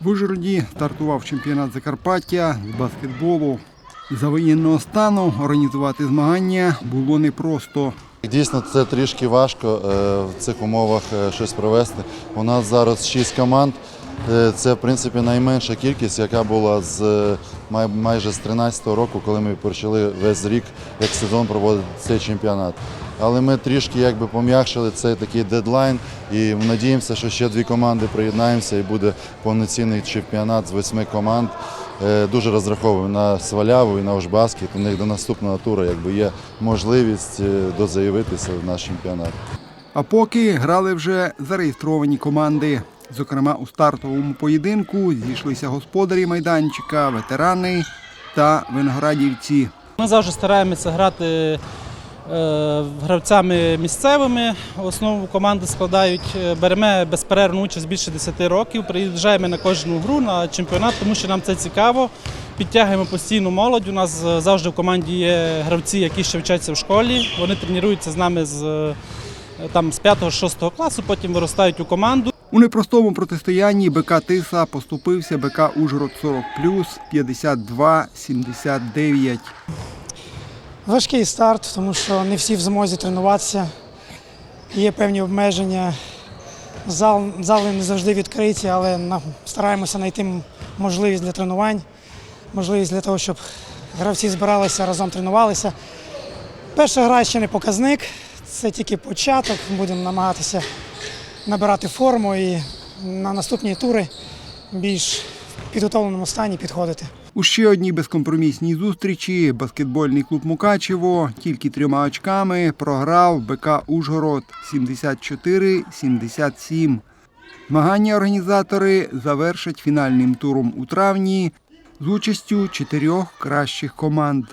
В Ужгороді стартував чемпіонат Закарпаття з баскетболу. За воєнного стану організувати змагання було непросто. Дійсно, це трішки важко е, в цих умовах е, щось провести. У нас зараз шість команд. Е, Це, в принципі, найменша кількість, яка була з майже з 13-го року, коли ми почали весь рік як сезон проводити цей чемпіонат. Але ми трішки якби пом'якшили цей такий дедлайн і надіємося, що ще дві команди приєднаємося і буде повноцінний чемпіонат з восьми команд. Е, Дуже розраховую на Сваляву і на Ошбаскет. У них до наступного туру якби є можливість е, дозаявитися в наш чемпіонат. А поки грали вже зареєстровані команди. Зокрема, у стартовому поєдинку зійшлися господарі майданчика, ветерани та виноградівці. Ми завжди стараємося грати гравцями місцевими. Основу команди складають, е, беремо безперервну участь більше 10 років. Приїжджаємо на кожну гру на чемпіонат, тому що нам це цікаво. Підтягуємо постійну молодь. У нас е, завжди в команді є гравці, які ще вчаться в школі. Вони тренуються з нами з, е, там, з 5-6 класу, потім виростають у команду. У непростому протистоянні БК Тиса поступився БК Ужгород 40 52-79. Важкий старт, тому що не всі в змозі тренуватися. Є певні обмеження. Зал, зали не завжди відкриті, але стараємося знайти можливість для тренувань, можливість для того, щоб гравці збиралися разом тренувалися. Перша гра ще не показник, це тільки початок. Будемо намагатися набирати форму і на наступні тури більш в підготовленому стані підходити. У ще одній безкомпромісній зустрічі баскетбольний клуб Мукачево тільки трьома очками програв БК Ужгород 74-77. Змагання організатори завершать фінальним туром у травні з участю чотирьох кращих команд.